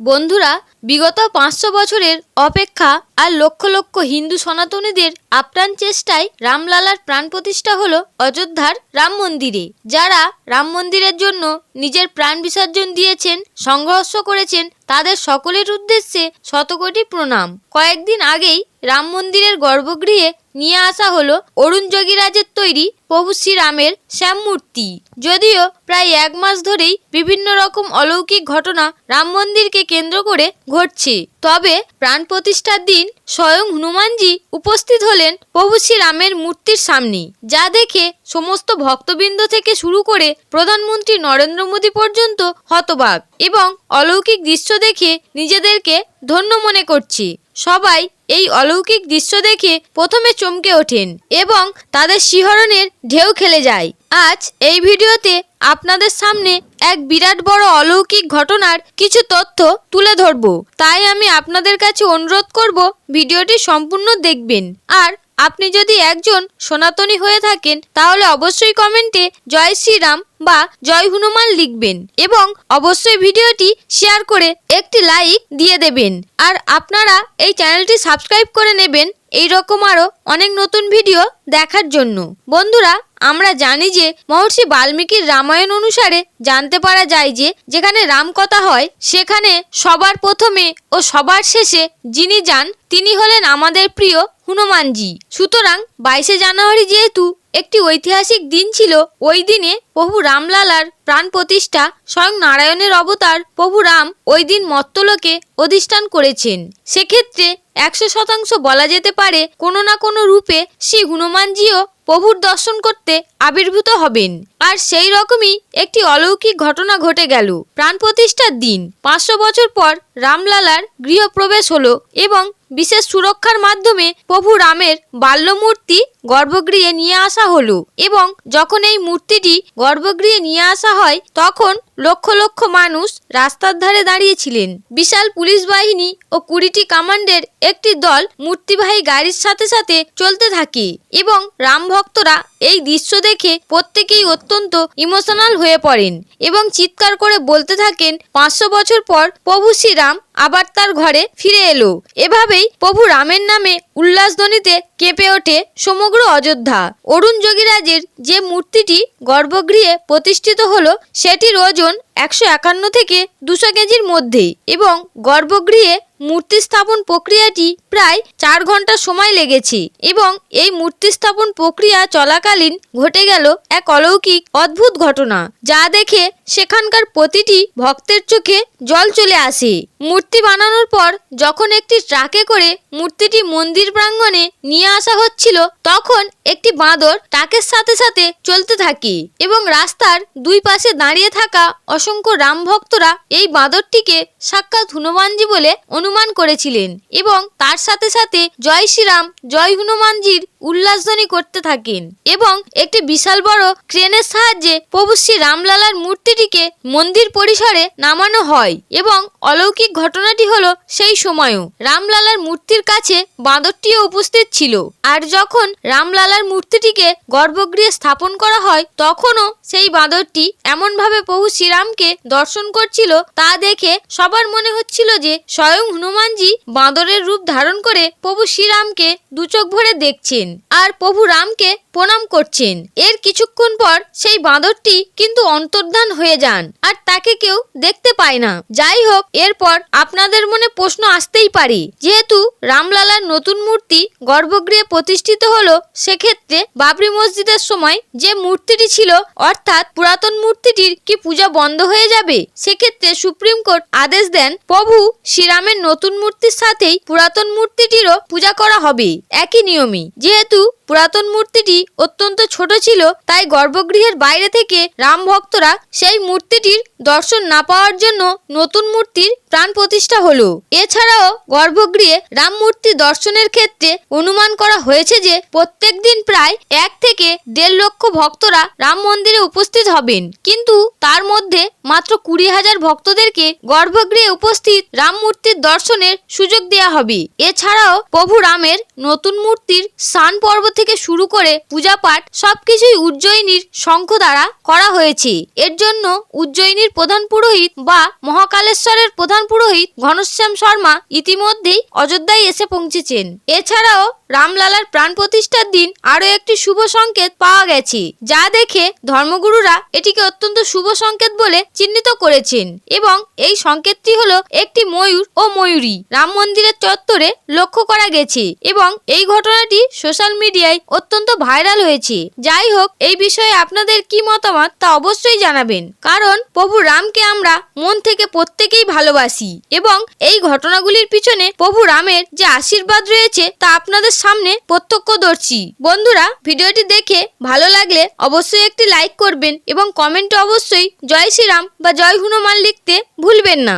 বন্ধুরা, বিগত পাঁচশো বছরের অপেক্ষা আর লক্ষ লক্ষ হিন্দু সনাতনীদের আপ্রাণ চেষ্টায় রামলালার প্রাণ প্রতিষ্ঠা হল অযোধ্যার রাম মন্দিরে। যারা রাম মন্দিরের জন্য নিজের প্রাণ বিসর্জন দিয়েছেন, সংঘর্ষ করেছেন, তাদের সকলের উদ্দেশ্যে শতকোটি প্রণাম। কয়েকদিন আগেই রাম মন্দিরের গর্ভগৃহে নিয়ে আসা হলো অরুণ যোগীরাজের তৈরি প্রভু শ্রীরামের শ্যাম মূর্তি। যদিও প্রায় এক মাস ধরেই বিভিন্ন রকম অলৌকিক ঘটনা রাম মন্দিরকে কেন্দ্র করে ঘটছে। তবে প্রাণ প্রতিষ্ঠার দিন স্বয়ং হনুমানজি উপস্থিত হলেন প্রভু শ্রীরামের মূর্তির সামনে, যা দেখে সমস্ত ভক্তবৃন্দ থেকে শুরু করে প্রধানমন্ত্রী নরেন্দ্র মোদী পর্যন্ত হতবাক এবং অলৌকিক দৃশ্য দেখে নিজেদেরকে ধন্য মনে করছে। সবাই এই অলৌকিক দৃশ্য দেখে প্রথমে চমকে ওঠেন এবং তাদের শিহরণের ঢেউ খেলে যায়। আজ এই ভিডিওতে আপনাদের সামনে এক বিরাট বড় অলৌকিক ঘটনার কিছু তথ্য তুলে ধরব। তাই আমি আপনাদের কাছে অনুরোধ করব ভিডিওটি সম্পূর্ণ দেখবেন। আর আপনি যদি একজন সনাতনী হয়ে থাকেন, তাহলে অবশ্যই কমেন্টে জয় শ্রীরাম বা জয় হনুমান লিখবেন এবং অবশ্যই ভিডিওটি শেয়ার করে একটি লাইক দিয়ে দেবেন। আর আপনারা এই চ্যানেলটি সাবস্ক্রাইব করে নেবেন এই রকম আরও অনেক নতুন ভিডিও দেখার জন্য। বন্ধুরা, আমরা জানি যে মহর্ষি বাল্মীকির রামায়ণ অনুসারে জানতে পারা যায় যে যেখানে রামকথা হয়, সেখানে সবার প্রথমে ও সবার শেষে যিনি যান, তিনি হলেন আমাদের প্রিয় হনুমানজি। সুতরাং বাইশে জানুয়ারি যেহেতু একটি ঐতিহাসিক দিন ছিল ওই দিনে প্রভু রামলালার প্রাণ প্রতিষ্ঠা। স্বয়ং নারায়ণের অবতার প্রভু রাম ওই দিন মত্তলোকে অধিষ্ঠান করেছেন। সেক্ষেত্রে একশো শতাংশ বলা যেতে পারে কোনো না কোনো রূপে শ্রী হনুমানজিও প্রভুর দর্শন করতে আবির্ভূত হবেন। আর সেই রকমই একটি অলৌকিক ঘটনা ঘটে গেল। প্রাণ প্রতিষ্ঠার দিন, পাঁচশো বছর পর রামলালার গৃহপ্রবেশ হলো এবং বিশেষ সুরক্ষার মাধ্যমে প্রভু রামের বাল্যমূর্তি গর্ভগৃহে নিয়ে আসা হলো এবং যখন এই মূর্তিটি গর্ভগৃহে নিয়ে আসা হয়, তখন লক্ষ লক্ষ মানুষ রাস্তার ধারে দাঁড়িয়েছিলেন। বিশাল পুলিশ বাহিনী ও কুড়িটি কামান্ডের একটি দল মূর্তিবাহী গাড়ির সাথে সাথে চলতে থাকে এবং রাম ভক্তরা এই দৃশ্য দেখে প্রত্যেকেই অত্যন্ত ইমোশনাল হয়ে পড়েন এবং চিৎকার করে বলতে থাকেন, পাঁচশো বছর পর প্রভু শ্রীরাম আবার তার ঘরে ফিরে এলো। এভাবেই প্রভু রামের নামে উল্লাসধ্বনিতে কেঁপে ওঠে সমগ্র অযোধ্যা। অরুণ যোগীরাজের যে মূর্তিটি গর্ভগৃহে প্রতিষ্ঠিত হলো, সেটির ওজন একশো একান্ন থেকে দুশো কেজির মধ্যে এবং গর্ভগৃহে মূর্তি স্থাপন প্রক্রিয়াটি প্রায় চার ঘণ্টা সময় লেগেছে এবং এই মূর্তি স্থাপন প্রক্রিয়া চলাকালীন ঘটে গেল এক অলৌকিক অদ্ভুত ঘটনা, যা দেখে সেখানকার প্রতিটি ভক্তের চোখে জল চলে আসে। মূর্তি বানানোর পর যখন একটি ট্রাকে করে মূর্তিটি মন্দির প্রাঙ্গণে নিয়ে আসা হচ্ছিল, তখন একটি বাঁদর ট্রাকের সাথে সাথে চলতে থাকে এবং রাস্তার দুই পাশে দাঁড়িয়ে থাকা অসংখ্য রাম ভক্তরা এই বাঁদরটিকে সাক্ষাৎ হনুমানজি বলে অনুমান করেছিলেন এবং তার সাথে সাথে জয় শ্রীরাম, জয় হনুমানজির উল্লাসধ্বনি করতে থাকেন এবং একটি বিশাল বড় ক্রেনের সাহায্যে প্রভু শ্রী রামলালার মূর্তিটিকে মন্দির পরিসরে নামানো হয় এবং অলৌকিক ঘটনাটি হলো সেই সময়ও। রামলালার মূর্তির কাছে বাঁদরটিও উপস্থিত ছিল। আর যখন রামলালার মূর্তিটিকে গর্ভগৃহে স্থাপন করা হয়, তখনও সেই বাঁদরটি এমনভাবে প্রভু শ্রীরামকে দর্শন করছিল তা দেখে সবার মনে হচ্ছিল যে স্বয়ং হনুমানজি বাঁদরের রূপ ধারণ করে প্রভু শ্রীরামকে দুচোখ ভরে দেখছেন। আর প্রভু রামকে প্রণাম করছেন। এর কিছুক্ষণ পর সেই বাঁদরটি কিন্তু অন্তর্ধান হয়ে যান, আর তাকে কেউ দেখতে পায় না। যাই হোক, এরপর আপনাদের মনে প্রশ্ন আসতেই পারে, যেহেতু রামলালার নতুন মূর্তি গর্ভগৃহে প্রতিষ্ঠিত হলো, সেক্ষেত্রে বাবরি মসজিদের সময় যে মূর্তিটি ছিল, অর্থাৎ পুরাতন মূর্তিটির কি পূজা বন্ধ হয়ে যাবে? সেক্ষেত্রে সুপ্রিম কোর্ট আদেশ দেন, প্রভু শ্রীরামের নতুন মূর্তির সাথেই পুরাতন মূর্তিটিরও পূজা করা হবে। একই নিয়মই যেহেতু পুরাতন মূর্তিটি অত্যন্ত ছোট ছিল, তাই গর্ভগৃহের বাইরে থেকে রাম ভক্তরা সেই মূর্তিটির দর্শন না পাওয়ার জন্য নতুন মূর্তির প্রাণ প্রতিষ্ঠা হলো। এছাড়াও গর্ভগৃহে রাম মূর্তি দর্শনের ক্ষেত্রে অনুমান করা হয়েছে যে প্রত্যেক দিন প্রায় এক থেকে দেড় লক্ষ ভক্তরা রাম মন্দিরে উপস্থিত হবেন। কিন্তু তার মধ্যে মাত্র কুড়ি হাজার ভক্তদেরকে গর্ভগৃহে উপস্থিত রাম মূর্তির দর্শনের সুযোগ দেওয়া হবে। এছাড়াও প্রভু রামের নতুন মূর্তির স্নান পর্ব থেকে শুরু করে পূজা পাঠ সবকিছুই উজ্জয়িনীর শঙ্খ দ্বারা করা হয়েছে। এর জন্য উজ্জয়িনীর প্রধান পুরোহিত বা মহাকালেশ্বরের প্রধান প্রধান পুরোহিত ঘনশ্যাম শর্মা ইতিমধ্যেই অযোধ্যায় এসে পৌঁছেছেন। এছাড়াও রামলালার প্রাণ প্রতিষ্ঠার দিন আরও একটি শুভ সংকেত পাওয়া গেছে, যা দেখে ধর্মগুরুরা এটিকে অত্যন্ত শুভ সংকেত বলে চিহ্নিত করেছেন এবং এই সংকেতটি হলো একটি ময়ূর ও ময়ূরী। রাম মন্দিরের চত্বরে লক্ষ্য করা গেছে এবং এই ঘটনাটি সোশ্যাল মিডিয়ায় অত্যন্ত ভাইরাল হয়েছে। যাই হোক, এই বিষয়ে আপনাদের কি মতামত তা অবশ্যই জানাবেন। কারণ প্রভু রামকে আমরা মন থেকে প্রত্যেকেই ভালোবাসি। এবং এই ঘটনাগুলির পিছনে প্রভু রামের যে আশীর্বাদ রয়েছে তা আপনাদের সামনে প্রত্যক্ষ প্রত্যক্ষদর্শী বন্ধুরা, ভিডিওটি দেখে ভালো লাগলে অবশ্যই একটি লাইক করবেন এবং কমেন্টে অবশ্যই জয় শ্রীরাম বা জয় হনুমান লিখতে ভুলবেন না।